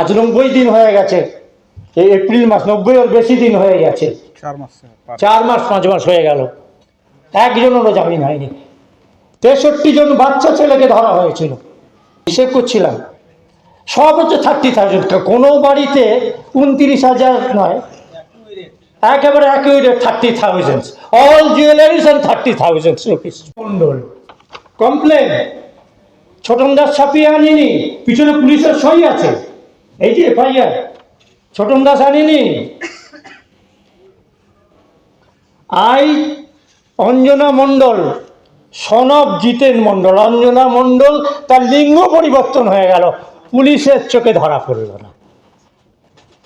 আজ নব্বই দিন হয়ে গেছে। এই এপ্রিল মাস নব্বই ওর বেশি দিন হয়ে গেছে। চার মাস মাস পাঁচ মাস হয়ে গেল। একজনেরও জামিন হয়নি। তেষট্টি জন বাচ্চা ছেলেকে ধরা হয়েছিল। হিসেব করছিলাম। সব হচ্ছে থার্টি থাউজেন্ড। কোনো বাড়িতে উনত্রিশ হাজার নয়। একেবারে accurate thirty thousand. All jewelleries and thirty thousand rupees Mondal. Complain Chhoton Das ছাপিয়ে আনিনি। পিছনে পুলিশের সই আছে। এই যে এফআইআর ছোটন দাস আনিনি। আই, অঞ্জনা মণ্ডল, সনব জিতেন মণ্ডল, অঞ্জনা মণ্ডল তার লিঙ্গ পরিবর্তন হয়ে গেল, পুলিশের চোখে ধরা পড়ল না।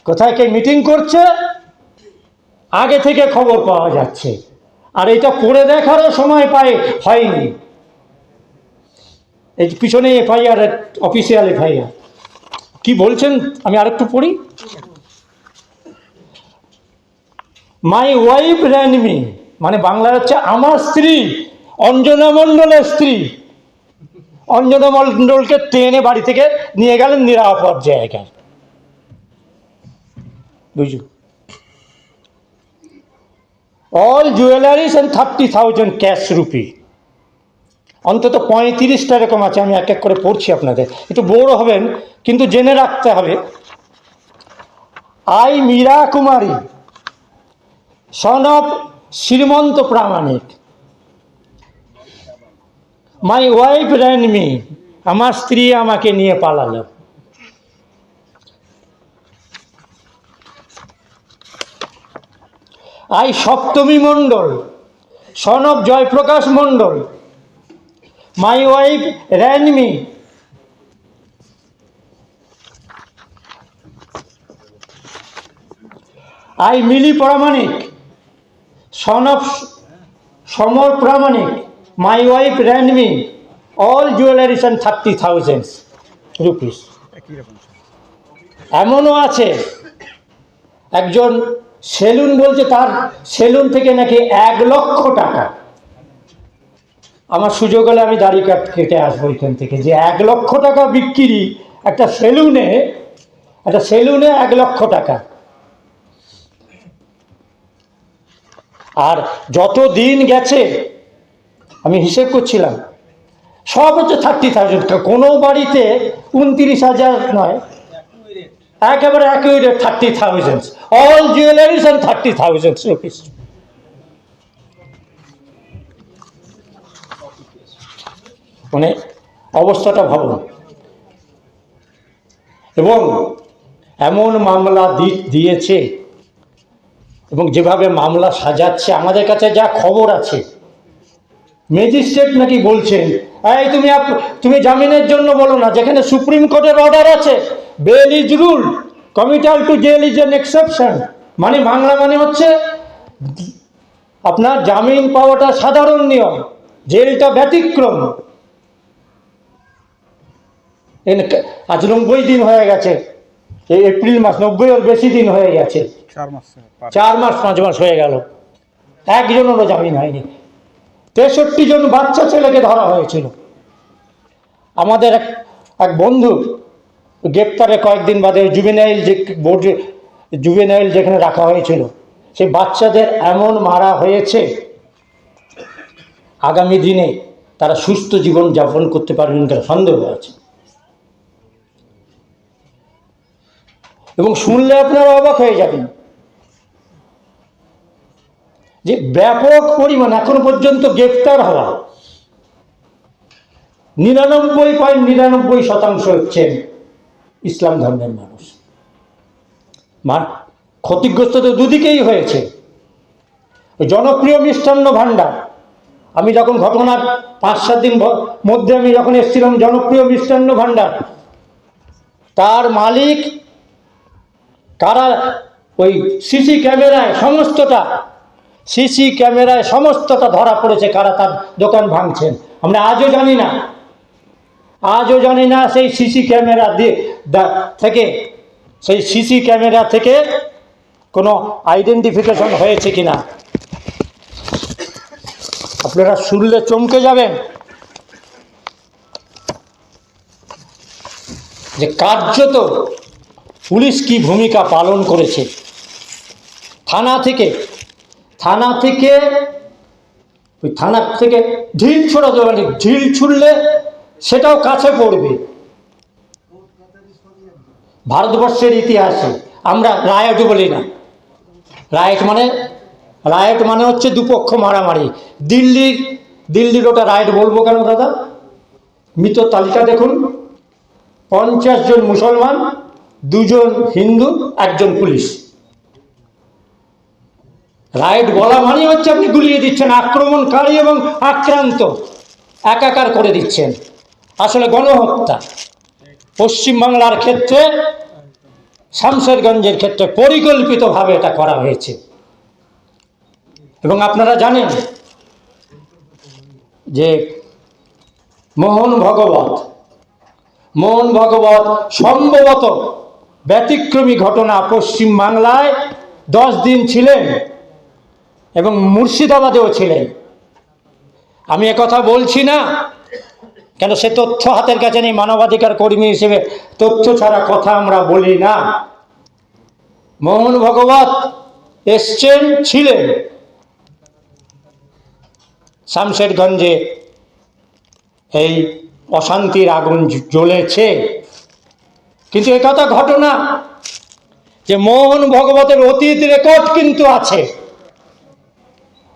কোথায় কে মিটিং করছে? আগে থেকে খবর পাওয়া যাচ্ছে। আর এটা পড়ে দেখারও সময় পায়, হয়নি। এই পিছনে এফআইআর অফিসিয়াল এফআইআর কি বলছেন? আমি আরেকটু পড়ি। মাই ওয়াইফ র্যান মি মানে বাংলা হচ্ছে আমার স্ত্রী, অঞ্জনা মণ্ডলের স্ত্রী। অঞ্জনা মণ্ডলকে ট্রেনে বাড়ি থেকে নিয়ে গেলেন নিরাপদ জায়গায়। বুঝু all jewelleries and thirty thousand cash rupee অন্তত পঁয়ত্রিশটা এরকম আছে, আমি এক এক করে পড়ছি আপনাদের। একটু বড় হবেন, কিন্তু জেনে রাখতে হবে। I Meera Kumari son of Shrimanta Pramanik. My wife ran me আমার স্ত্রী আমাকে নিয়ে পালালো। I Saptami Mondal son of Jayprakash Mondal my wife ran me I Mili Pramanik son of Samar Pramanik my wife ran me all jewelleries and thirty thousand rupees এমনও আছে। একজন salon বলছে তার সেলুন থেকে নাকি এক লক্ষ টাকা। আমার সুযোগ হলে আমি দাড়ি কাট কেটে আসব এখান থেকে। যে এক লক্ষ টাকা বিক্রি একটা সেলুনে একটা সেলুনে এক লক্ষ টাকা। আর যত দিন গেছে, আমি হিসেব করছিলাম, সব হচ্ছে থার্টি থাউজেন্ড কোনো বাড়িতে উনত্রিশ হাজার নয়, একেবারে accurate thirty thousand. All jewelleries and thirty thousand rupees মানে অবস্থাটা ভাবুন। এবং এমন মামলা দিয়েছে এবং যেভাবে মামলা সাজাচ্ছে, আমাদের কাছে যা খবর আছে। ম্যাজিস্ট্রেট নাকি বলছেন, এই তুমি তুমি জামিনের জন্য বলো না, যেখানে সুপ্রিম কোর্টের অর্ডার আছে, bail is rule committal to jail is an exception. মানে বাংলা মানে হচ্ছে, আপনার জামিন পাওয়াটা সাধারণ নিয়ম, জেলটা ব্যতিক্রম। আজ নব্বই দিন হয়ে গেছে। এই এপ্রিল মাস নব্বই ওর বেশি দিন হয়ে গেছে। চার মাস চার মাস পাঁচ মাস হয়ে গেল। একজনেরও জামিন হয়নি। তেষট্টি জন বাচ্চা ছেলেকে ধরা হয়েছিল। আমাদের এক এক বন্ধু গ্রেপ্তারে কয়েকদিন বাদে জুবেনাইল যে বোর্ডে জুবেনাইল যেখানে রাখা হয়েছিল সেই বাচ্চাদের এমন মারা হয়েছে আগামী দিনে তারা সুস্থ জীবন যাপন করতে পারবেন তার সন্দেহ আছে। এবং শুনলে আপনারা অবাক হয়ে যাবেন যে ব্যাপক পরিমাণ এখন পর্যন্ত গ্রেপ্তার হওয়া নিরানব্বই পয়েন্ট নিরানব্বই শতাংশ হচ্ছেন ইসলাম ধর্মের মানুষ। মান ক্ষতিগ্রস্ত তো দুদিকেই হয়েছে। জনপ্রিয় মিষ্টান্ন ভাণ্ডার, আমি যখন ঘটনার পাঁচ সাত দিন মধ্যে আমি যখন এসেছিলাম জনপ্রিয় মিষ্টান্ন ভাণ্ডার, তার মালিক কারা? ওই সিসি ক্যামেরায় সমস্তটা সিসি ক্যামেরায় সমস্তটা ধরা পড়েছে কারা তার দোকান ভাঙছেন। আমরা আজও জানি না। আজও জানি না সেই সিসি ক্যামেরা দিয়ে থেকে, সেই সিসি ক্যামেরা থেকে কোনো আইডেন্টিফিকেশন হয়েছে কিনা। আপনারা শুনলে চমকে যাবেন। যে কার্যত পুলিশ কি ভূমিকা পালন করেছে? থানা থেকে থানা থেকে, ওই থানা থেকে ঢিল ছোড়া যাবে না। ঢিল ছুড়লে সেটাও কাছে পড়বে। ভারতবর্ষের ইতিহাসে, আমরা রায়ট বলি না। রায়ট মানে রায়ট মানে হচ্ছে দুপক্ষ মারামারি। দিল্লির দিল্লির ওটা রায়ট বলব কেন দাদা? মৃত তালিকা দেখুন। পঞ্চাশ জন মুসলমান দুজন হিন্দু, একজন পুলিশ। রাইট বলা মানে হচ্ছে আপনি গুলিয়ে দিচ্ছেন, আক্রমণকারী এবং আক্রান্ত। একাকার করে দিচ্ছেন। আসলে গণহত্যা। পশ্চিমবাংলার ক্ষেত্রে, শামশেরগঞ্জের ক্ষেত্রে পরিকল্পিতভাবে এটা করা হয়েছে। এবং আপনারা জানেন যে মোহন ভগবত মোহন ভগবত সম্ভবত ব্যতিক্রমী ঘটনা পশ্চিম বাংলায় দশ দিন ছিলেন এবং মুর্শিদাবাদেও ছিলেন। আমি কথা বলছি না কেন সে তথ্য হাতের কাছে নেই, মানবাধিকার কর্মী হিসেবে তথ্য ছাড়া কথা আমরা বলি না। মোহন ভগবত এসছেন, ছিলেন শামশেরগঞ্জে। এই অশান্তির আগুন জ্বলেছে। কিন্তু একথা ঘটনা যে মোহন ভগবতের অতীত রেকর্ড কিন্তু আছে।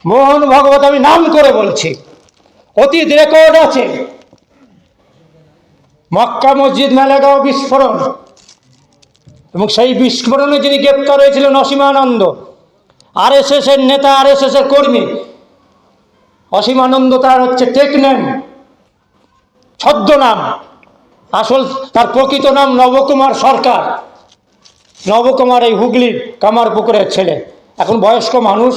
মোহন ভগবত আমি নাম করে বলছি। অতীত রেকর্ড আছে। মক্কা মসজিদ মেলাগাঁও বিস্ফোরণ। এবং সেই বিস্ফোরণে যিনি গ্রেপ্তার হয়েছিলেন অসীমানন্দ এস এর নেতা আর এস এর কর্মী অসীমানন্দ তার হচ্ছে টেকনেম, ছদ্মনাম। আসল তার প্রকৃত নাম নবকুমার সরকার। নবকুমার এই হুগলির কামারপুকুরের ছেলে। এখন বয়স্ক মানুষ।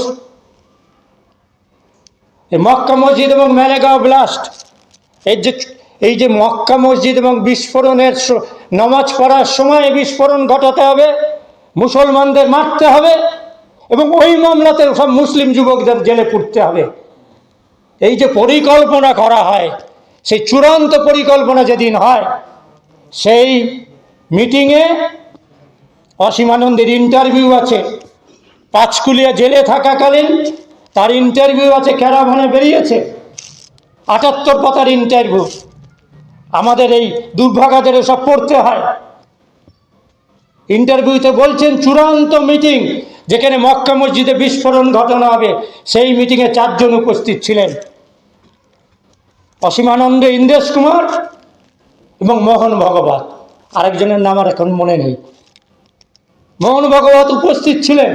এই মক্কা মসজিদ এবং মেলেগাঁও ব্লাস্ট। এই যে এই যে মক্কা মসজিদ এবং বিস্ফোরণের নামাজ পড়ার সময় বিস্ফোরণ ঘটাতে হবে, মুসলমানদের মারতে হবে এবং ওই মামলাতে সব মুসলিম যুবকদের জেলে পুড়তে হবে। এই যে পরিকল্পনা করা হয় সেই চূড়ান্ত পরিকল্পনা যেদিন হয়, সেই মিটিংয়ে অসীমানন্দের ইন্টারভিউ আছে। পাঁচকুলিয়া জেলে থাকাকালীন তার ইন্টারভিউ আছে, ক্যারাভানে বেরিয়েছে। আটাত্তর পাতার ইন্টারভিউ আমাদের এই দুর্ভাগাদের সব পড়তে হয়। ইন্টারভিউতে বলছেন, চূড়ান্ত মিটিং, যেখানে মক্কা মসজিদে বিস্ফোরণ ঘটনা হবে, সেই মিটিংয়ে চারজন উপস্থিত ছিলেন। অসীমানন্দ ইন্দ্রেশ কুমার এবং মোহন ভগবত। আরেকজনের নাম আর এখন মনে নেই। মোহন ভগবত উপস্থিত ছিলেন।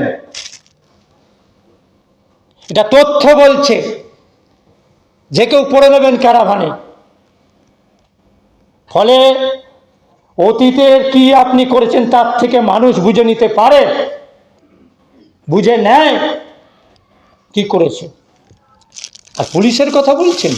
এটা তথ্য বলছে যে কেউ পড়ে নেবেন ক্যারাভানে। ফলে অতীতের কি আপনি করেছেন তার থেকে মানুষ বুঝে নিতে পারে? বুঝে নেয়? কি করেছে? আর পুলিশের কথা বলছেন?